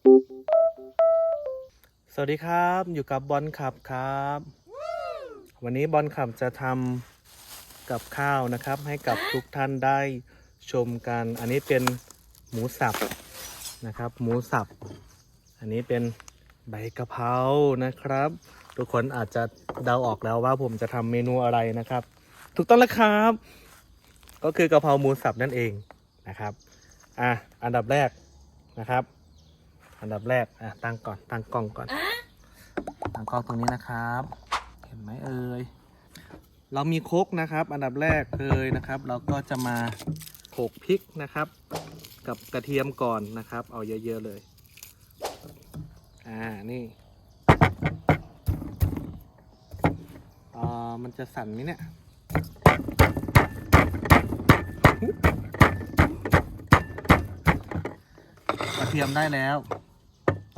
สวัสดีครับอยู่กับบอลขับครับ วันนี้บอลขับจะทำกับข้าวนะครับ ให้กับทุกท่านได้ชมกันอันนี้เป็นหมูสับนะครับ หมูสับ อันนี้เป็นใบกะเพรานะครับ ทุกคนอาจจะเดาออกแล้วว่าผมจะทำเมนูอะไรนะครับ ถูกต้องแล้วครับ ก็คือกะเพราหมูสับนั่นเองนะครับ อะอันดับแรกนะครับ อันดับแรกอะตั้งก่อนตั้งกล้องก่อนตั้งกล้องตรงนี้นะครับ เห็นไหมเอ่ยเรามีโครกนะครับ อันดับแรกเลยนะครับ เราก็จะมาโขลกพริกนะครับ กับกระเทียมก่อนนะครับ เอาเยอะ ๆ เลย อ่านี่อ่ามันจะสั่นไหมเนี่ยกระเทียมได้แล้ว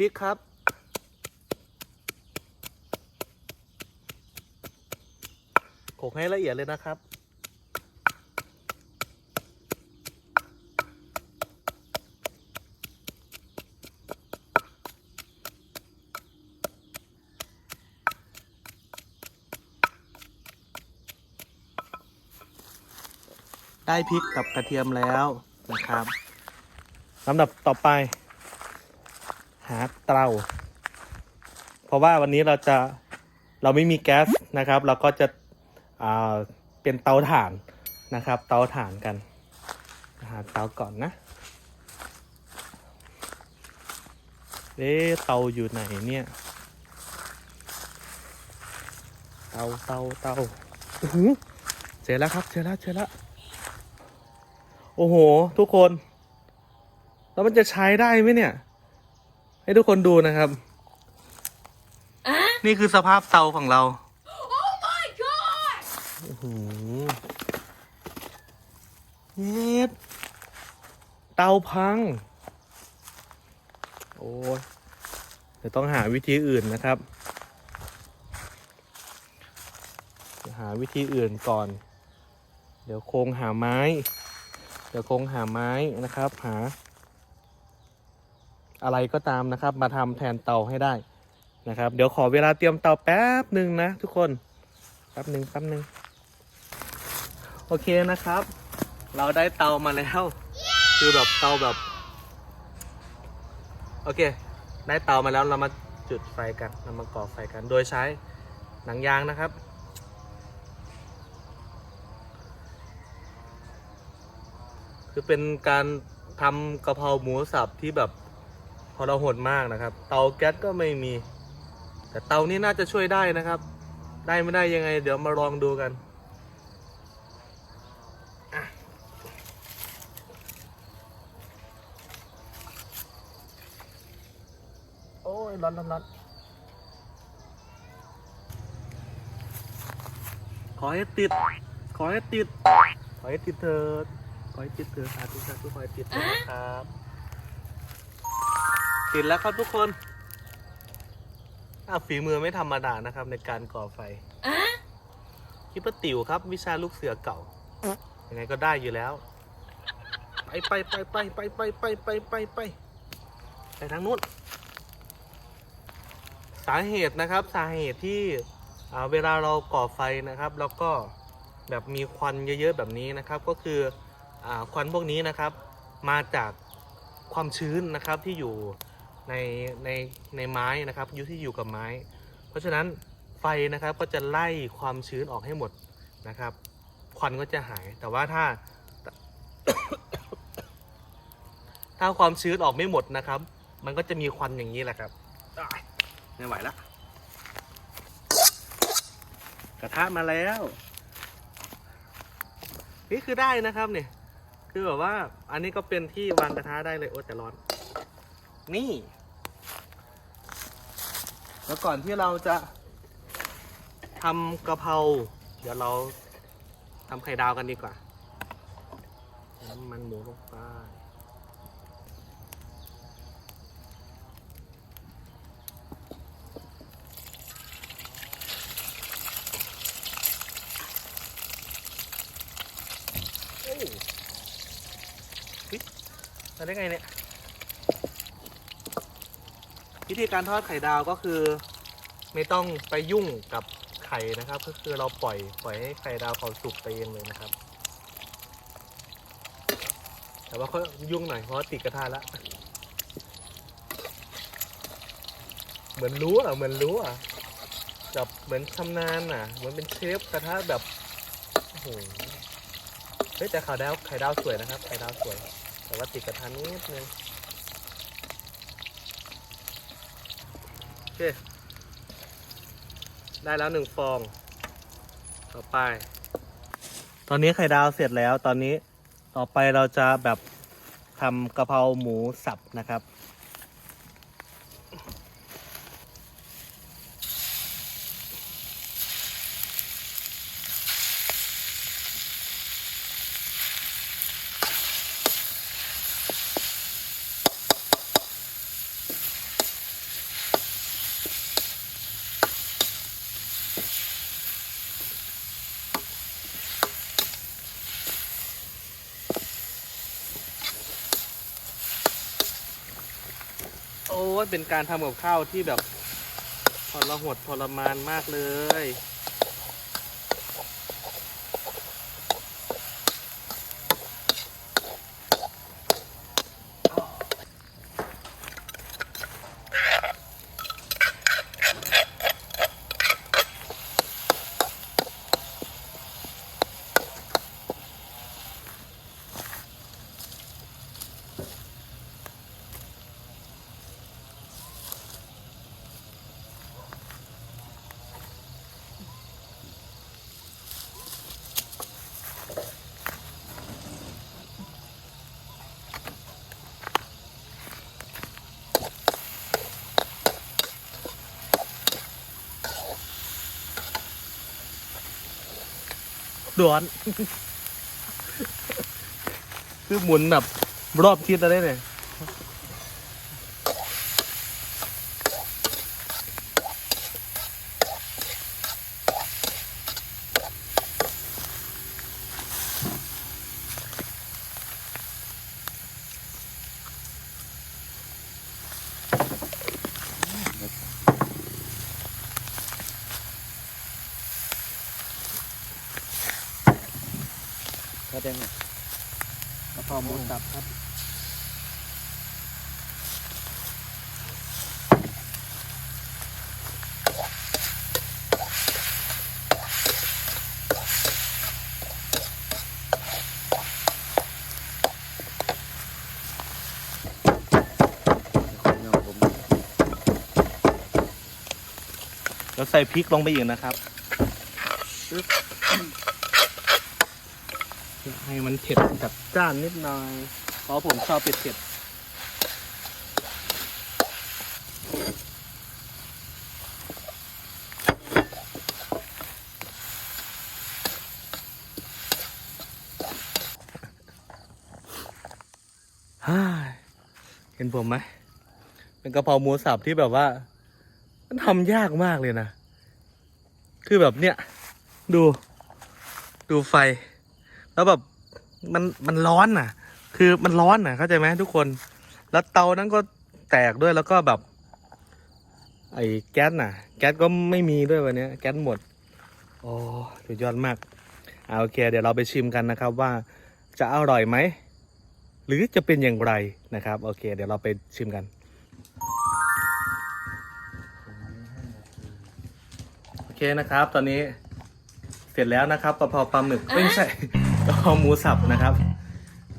พริกครับ โขกให้ละเอียดเลยนะครับ ได้พริกกับกระเทียมแล้วนะครับลำดับต่อไป หาเตาเพราะว่าวันนี้เราจะเราไม่มีแก๊สนะครับ เราก็จะเป็นเตาถ่านนะครับ เตาถ่านกันหาเตาก่อนนะเอ๊เตาอยู่ไหนเนี่ย เตาเตาเตาโอ้โหเจอแล้วครับเจอแล้วเจอแล้วโอ้โห ทุกคน แล้วมันจะใช้ได้ไหมเนี่ย ให้ทุกคนดูนะครับ นี่คือสภาพเตาของเรา Oh my god! โอ้โหเย็ดเตาพัง โอ้ยเดี๋ยวต้องหาวิธีอื่นนะครับเดี๋ยวหาวิธีอื่นก่อน เดี๋ยวโคงหาไม้ เดี๋ยวโคงหาไม้นะครับ หา อะไรก็ตามนะครับ มาทำแทนเตาให้ได้นะครับ เดี๋ยวขอเวลาเตรียมเตาแป๊บหนึ่งนะ ทุกคนแป๊บหนึ่งแป๊บหนึ่งโอเคนะครับ เราได้เตามาแล้ว คือแบบเตาแบบ โอเค ได้เตามาแล้วเรามาจุดไฟกันเรามาก่อไฟกัน โดยใช้หนังยางนะครับคือเป็นการทำกะเพราหมูสับที่แบบ อเราหดมากนะครับ เตาแก๊สก็ไม่มี แต่เตานี้น่าจะช่วยได้นะครับ ได้ไม่ได้ยังไง เดี๋ยวมาลองดูกันอโอ้ยร้อนร้อนร้อนขอให้ติด ขอให้ติด ขอให้ติดเถิดขอให้ติดเถิดสาธุสาธุขอให้ติดเถิดนะครับ ติดแล้วครับทุกคนอ้าวฝีมือไม่ธรรมดานะครับ ในการก่อไฟ Huh? คิดว่าติ๋วครับ วิชาลูกเสือเก่า ยังไงก็ได้อยู่แล้ว ไปไปไปไปไปไปไปไปไปไปไปทางนู้น สาเหตุนะครับ สาเหตุที่อ่าเวลาเราก่อไฟนะครับ แล้วก็แบบมีควันเยอะๆแบบนี้นะครับ ก็คืออาควันพวกนี้นะครับ มาจากความชื้นนะครับที่อยู่ ในในในไม้นะครับอยู่ที่อยู่กับไม้ เพราะฉะนั้นไฟนะครับก็จะไล่ความชื้นออกให้หมดนะครับควันก็จะหายแต่ว่าถ้า ถ้าความชื้นออกไม่หมดนะครับ มันก็จะมีควันอย่างนี้แหละครับอ้ายไม่ไหวแล้วกระทะมาแล้ว นี่คือได้นะครับเนี่ยคือแบบว่าอันนี้ก็เป็นที่วางกระทะได้เลยโอ้แต่ร้อน นี่ แล้วก่อนที่เราจะทำกะเพรา เดี๋ยวเราทำไข่ดาวกันดีกว่าน้ำมันหมูลงไปโอ้ฮ้ยมาได้ไงเนี่ย วิธีการทอดไข่ดาวก็คือ ไม่ต้องไปยุ่งกับไข่นะครับ ก็คือเราปล่อยปล่อยให้ไข่ดาวเขาสุกไปเองเลยนะครับ แต่ว่าก็ยุ่งหน่อยเพราะติดกระทะแล้วเหมือนรู้อะเหมือนรู้อะแบบเหมือนชำนาญอะ เหมือนเป็นเชฟกระทะแบบโอ้โหเฮ้ยแต่ไข่ดาวไข่ดาวสวยนะครับไข่ดาวสวย แต่ว่าติดกระทะนิดนึง โอเค ได้แล้วหนึ่งฟอง ต่อไป ตอนนี้ไข่ดาวเสร็จแล้วตอนนี้ต่อไปเราจะแบบทำกะเพราหมูสับนะครับ อ้ยเป็นการทำกับข้าวที่แบบทรหดทรมานมากเลย ร้อน คือหมุนแบบรอบทิศอะไรเนี่ย ก็ได้ไหมกระเพราหมูสับครับแล้วใส่พริกลงไปอีกนะครับ ให้มันเผ็ดจัดจ้านนิดหน่อยเพราะผมชอบเผ็ดเผ็ดฮ่าเห็นผมไหม เป็นกะเพราหมูสับที่แบบว่า มันทำยากมากเลยนะ คือแบบเนี้ยดู ดูไฟ แล้วแบบ มันมันร้อนน่ะ คือมันร้อนน่ะ เข้าใจไหมทุกคน แล้วเตานั้นก็แตกด้วยแล้วก็แบบ ไอ้แก๊สน่ะ แก๊สก็ไม่มีด้วยวันนี้แก๊สหมดโอ้สุดยอดมากเอาโอเค เดี๋ยวเราไปชิมกันนะครับว่าจะอร่อยไหมหรือจะเป็นอย่างไรนะครับ โอเค เดี๋ยวเราไปชิมกันโอเคนะครับ ตอนนี้เสร็จแล้วนะครับกะเพราปลาหมึกไม่ใช่ กะเพราหมูสับนะครับ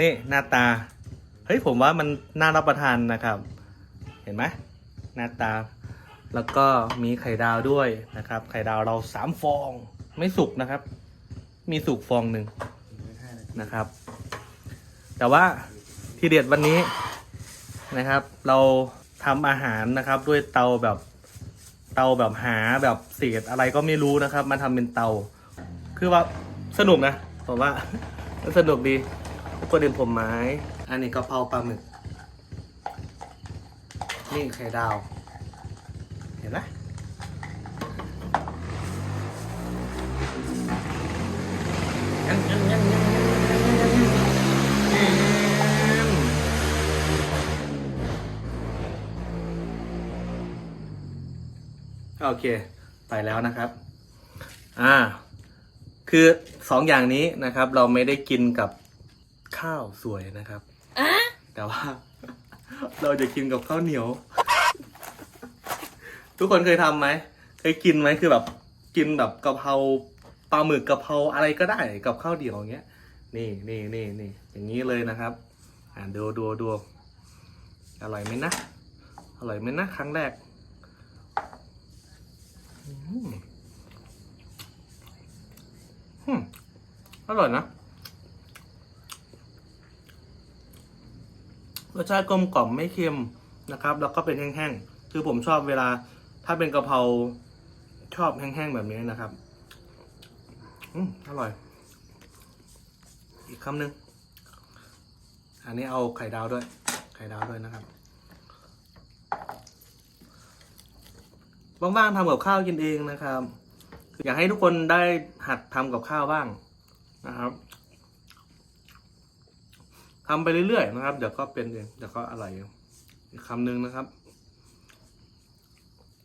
นี่หน้าตา เฮ้ยผมว่ามันน่ารับประทานนะครับ เห็นไหมหน้าตา แล้วก็มีไข่ดาวด้วยนะครับ ไข่ดาวเราสามฟอง ไม่สุกนะครับ มีสุกฟองหนึ่งนะครับ แต่ว่าที่เด็ดวันนี้นะครับ เราทำอาหารนะครับด้วยเตาแบบเตาแบบหาแบบเศษอะไรก็ไม่รู้นะครับ มาทำเป็นเตา คือว่าสนุกนะ ผมว่าสนุกดีประเด็นผมไม้ อันนี้กะเพราปลาหมึก นี่ไข่ดาว เห็นไหมโอเค ไปแล้วนะครับ อ่า คือสองอย่างนี้นะครับ เราไม่ได้กินกับข้าวสวยนะครับแต่ว่า เราจะกินกับข้าวเหนียว ทุกคนเคยทำไหมเคยกินไหมคือแบบ กินแบบกะเพราปลาหมึกกะเพราอะไรก็ได้กับข้าวเดียวอย่างเงี้ย นี่นี่นี่นี่อย่างนี้เลยนะครับ อ่าดูดูดูอร่อยไหมนะ อร่อยไหมนะ ครั้งแรก อืม อร่อยนะรสชาติกลมกล่อมไม่เค็มนะครับ แล้วก็เป็นแห้งๆ คือผมชอบเวลา ถ้าเป็นกะเพราชอบแห้งๆแบบนี้นะครับ อืมอร่อย อีกคำหนึ่งอันนี้เอาไข่ดาวด้วย ไข่ดาวด้วยนะครับว่างๆทำกับข้าวกินเองนะครับ อยากให้ทุกคนได้หัดทำกับข้าวบ้างนะครับทำไปเรื่อยๆนะครับ เดี๋ยวก็เป็นเองเดี๋ยวก็อร่อยองอีกคำหนึ่งนะครับ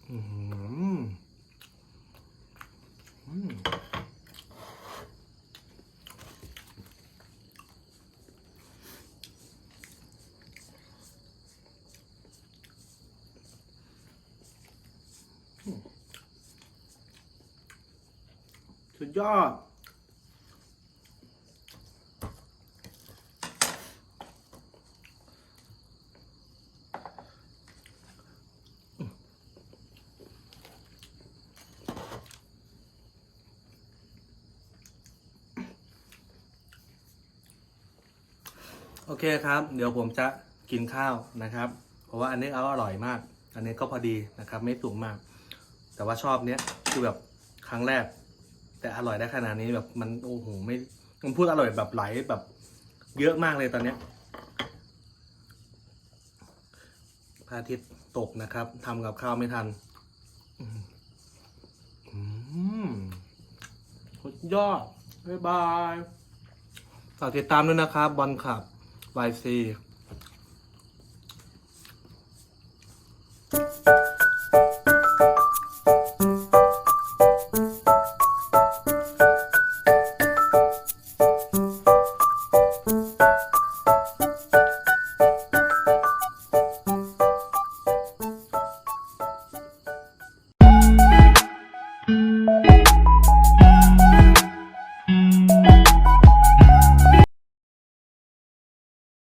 อืม ยอด โอเคครับ เดี๋ยวผมจะกินข้าวนะครับ เพราะว่าอันนี้เอาอร่อยมาก อันนี้ก็พอดีนะครับ ไม่สูงมาก แต่ว่าชอบเนี้ยคือแบบครั้งแรก แต่อร่อยได้ขนาดนี้แบบมันโอ้โหไม่มันพูดอร่อยแบบไหลแบบ เยอะมากเลยตอนเนี้ยพระอาทิตย์ตกนะครับทำกับข้าวไม่ทันสุดยอดบ๊ายบายฝากติดตามด้วยนะครับ บอลขับวายซี